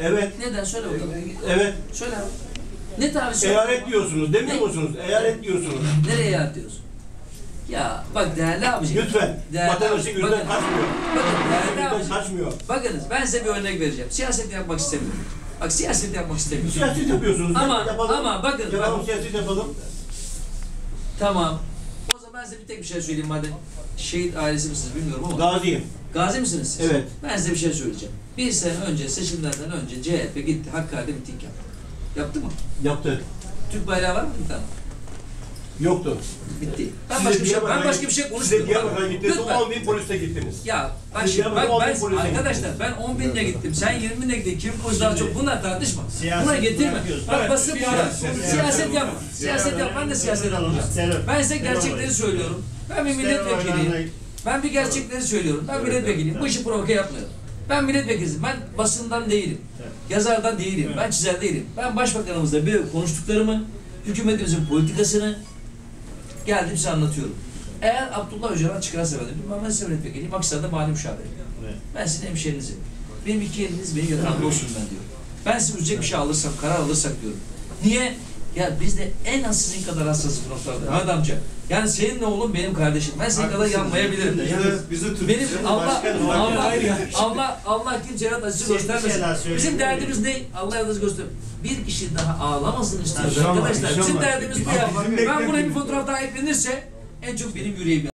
Evet. Neden? Söyle bakalım. Evet. Söyle abi. Ne abi söyle. Eyalet diyorsunuz demiyor Ne? musunuz? Eyalet diyorsunuz. Nereye yer diyorsun? Ya bak değerli abicim. Lütfen. Değerli Vatandaşın abicim, gözünden bakın. kaçmıyor. Bakın değerli abicim. kaçmıyor. Bakınız ben size bir örnek vereceğim. Siyaset yapmak istemiyorum. Bak siyaset yapmak istemiyorum. Siyaset yapıyorsunuz. Ama- yapalım. ama bakın, Yapalım bak- siyaset yapalım. Tamam. Ben size bir tek bir şey söyleyeyim madem. Şehit ailesi misiniz bilmiyorum ama. Gaziyim. Gazi misiniz siz? Evet. Ben size bir şey söyleyeceğim. Bir sene önce seçimlerden önce CHP gitti Hakkari'de miting yaptı. Yaptı mı? Yaptı. Türk bayrağı var mı bir tane? Yoktu. Bitti. Ben Siz başka bir şey, ben başka bir şey konuşmuyorum. Diyarbakır'a gittiniz. Lütfen. 10 bin poliste gittiniz. Ya Siz şimdi Diyarbakır'a ben 10 bin polise arkadaşlar ben 10 binle gittim. Sen 20 binle gittin. Kim polis daha çok? Bunlar tartışma. Siyaset Buna getirme. Bak Evet, basit bir siyaset. Siyaset yapma. Siyaset yap. Ben de siyaset. Terör. Ben size gerçekleri söylüyorum. Ben bir milletvekiliyim. Ben bir gerçekleri söylüyorum. Ben milletvekiliyim. Bu işi provoke yapmıyorum. Ben milletvekiliyim. Ben basından değilim. Yazardan değilim. Ben çizer değilim. Ben başbakanımızla bir konuştuklarımı, hükümetimizin politikasını geldim size anlatıyorum. Eğer Abdullah Öcalan çıkarsa ben de ben size milletvekiliyim. Aksaray'da mali müşavirim. Evet. Ben sizin hemşerinizim. Benim iki eliniz benim yatağımda olsun ben diyorum. Ben size üzecek bir şey alırsam, karar alırsak diyorum. Niye? Ya biz de en az sizin kadar hassasız noktalarda. Mehmet amca. Yani senin ne oğlum benim kardeşim. Ben senin kadar yanmayabilirim. Bizi- bizi tut- Benim Allah Allah ya. Allah Allah kimseye acısı göstermesin. Bizim mi? derdimiz ne? Allah yardımcınız göster. Bir kişi daha ağlamasın istiyoruz arkadaşlar. Bizim derdimiz bu ya. Ben buraya bir fotoğraf daha eklenirse en çok benim yüreğim